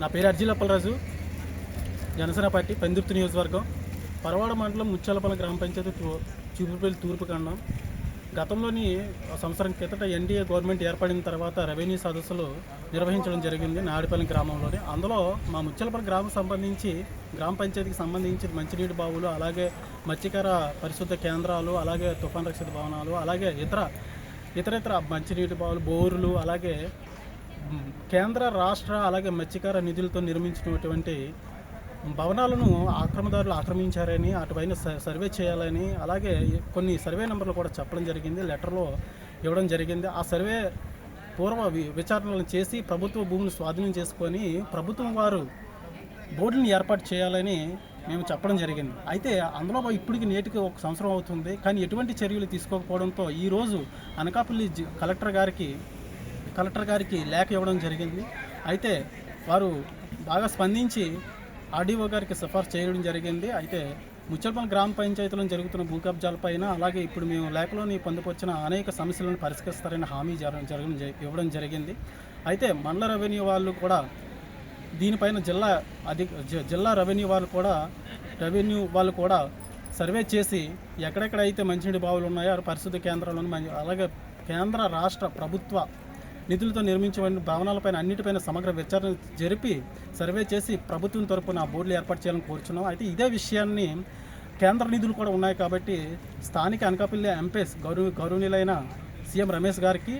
నా పేరు అర్జీలప్పలరాజు జనసేన పార్టీ పెందుర్తి నియోజకవర్గం. పరవాడ మండలం ముచ్చాలపల్లి గ్రామ పంచాయతీ చూపుపల్లి తూర్పు ఖండం. గతంలోని సంవత్సరం కిందట ఎన్డీఏ గవర్నమెంట్ ఏర్పడిన తర్వాత రెవెన్యూ సదస్సులు నిర్వహించడం జరిగింది నాడిపల్లి గ్రామంలోని. అందులో మా ముచ్చలపల్లి గ్రామం సంబంధించి గ్రామ పంచాయతీకి సంబంధించి మంచినీటి బావులు అలాగే మత్స్యకార పరిశుద్ధ కేంద్రాలు అలాగే తుఫాన్ రక్షిత భవనాలు అలాగే ఇతర ఇతర ఇతర మంచినీటి బావులు బోరులు అలాగే కేంద్ర రాష్ట్ర అలాగే మత్స్యకార నిధులతో నిర్మించినటువంటి భవనాలను ఆక్రమదారులు ఆక్రమించారని అటుపైన స- సర్వే చేయాలని అలాగే కొన్ని సర్వే నెంబర్లు కూడా చెప్పడం జరిగింది లెటర్లో ఇవ్వడం జరిగింది. ఆ సర్వే పూర్వ వి- విచారణలు చేసి ప్రభుత్వ భూమిని స్వాధీనం చేసుకొని ప్రభుత్వం వారు బోర్డుని ఏర్పాటు చేయాలని మేము చెప్పడం జరిగింది. అయితే అందులో ఇప్పటికి నేటికి ఒక సంవత్సరం అవుతుంది. కానీ ఎటువంటి చర్యలు తీసుకోకపోవడంతో ఈరోజు అనకాపల్లి జి- కలెక్టర్ గారికి కలెక్టర్ గారికి లేఖ ఇవ్వడం జరిగింది. అయితే వారు బాగా స్పందించి ఆర్డీఓ గారికి సిఫార్సు చేయడం జరిగింది. అయితే ముచ్చల్పల్లి గ్రామ పంచాయతీలో జరుగుతున్న భూ కబ్జాలపైన అలాగే ఇప్పుడు మేము లేఖలోని పొందుపరిచిన అనేక సమస్యలను పరిష్కరిస్తారని హామీ జరగడం జరగడం ఇవ్వడం జరిగింది. అయితే మండల రెవెన్యూ వాళ్ళు కూడా దీనిపైన జిల్లా అధి జిల్లా రెవెన్యూ వాళ్ళు కూడా రెవెన్యూ వాళ్ళు కూడా సర్వే చేసి ఎక్కడెక్కడైతే మంచినీటి బావులు ఉన్నాయో పరిశుద్ధ కేంద్రాలను మంచి- అలాగే కేంద్ర రాష్ట్ర ప్రభుత్వ నిధులతో నిర్మించిన భవనాలపైన అన్నిటిపైన సమగ్ర విచారణ జరిపి సర్వే చేసి ప్రభుత్వం తరపున బోర్డులు ఏర్పాటు చేయాలని కోరుచున్నాం. అయితే ఇదే విషయాన్ని కేంద్ర నిధులు కూడా ఉన్నాయి కాబట్టి స్థానిక అనకాపల్లి ఎంపీఎస్ గౌరవ గౌరవనీయులైన సీఎం రమేష్ గారికి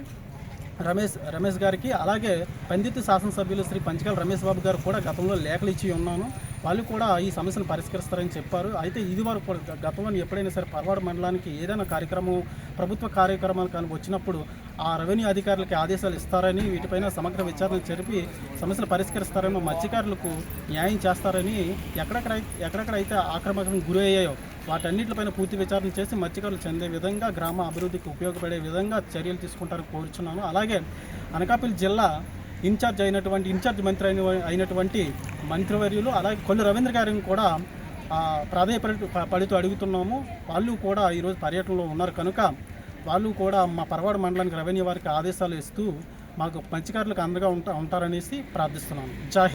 రమేష్ రమేష్ గారికి అలాగే పండిత్ శాసనసభ్యులు శ్రీ పంచకాల రమేష్ బాబు గారు కూడా గతంలో లేఖలు ఇచ్చి ఉన్నాను. వాళ్ళు కూడా ఈ సమస్యను పరిష్కరిస్తారని చెప్పారు. అయితే ఇది వరకు గతంలో ఎప్పుడైనా సరే పర్వాడ మండలానికి ఏదైనా కార్యక్రమం ప్రభుత్వ కార్యక్రమాలు కానీ వచ్చినప్పుడు ఆ రెవెన్యూ అధికారులకి ఆదేశాలు ఇస్తారని వీటిపైన సమగ్ర విచారణ జరిపి సమస్యలు పరిష్కరిస్తారని మత్స్యకారులకు న్యాయం చేస్తారని ఎక్కడెక్కడ ఎక్కడెక్కడైతే ఆక్రమణకు గురి అయ్యాయో వాటన్నిటిపైన పూర్తి విచారణ చేసి మత్స్యకారులు చెందే విధంగా గ్రామ అభివృద్ధికి ఉపయోగపడే విధంగా చర్యలు తీసుకుంటారని కోరుచున్నాను. అలాగే అనకాపల్లి జిల్లా ఇన్ఛార్జ్ అయినటువంటి ఇన్ఛార్జ్ మంత్రి అయిన అయినటువంటి మంత్రివర్యులు అలాగే కొల్లు రవీంద్ర గారిని కూడా ఆ, ప్రాధాన్యపడి పడుతూ అడుగుతున్నాము. వాళ్ళు కూడా ఈరోజు పర్యటనలో ఉన్నారు. కనుక వాళ్ళు కూడా మా పరవాడ మండలానికి రెవెన్యూ వారికి ఆదేశాలు ఇస్తూ మాకు మత్స్యకారులకు అందగా ఉంటా ఉంటారనేసి ప్రార్థిస్తున్నాను జై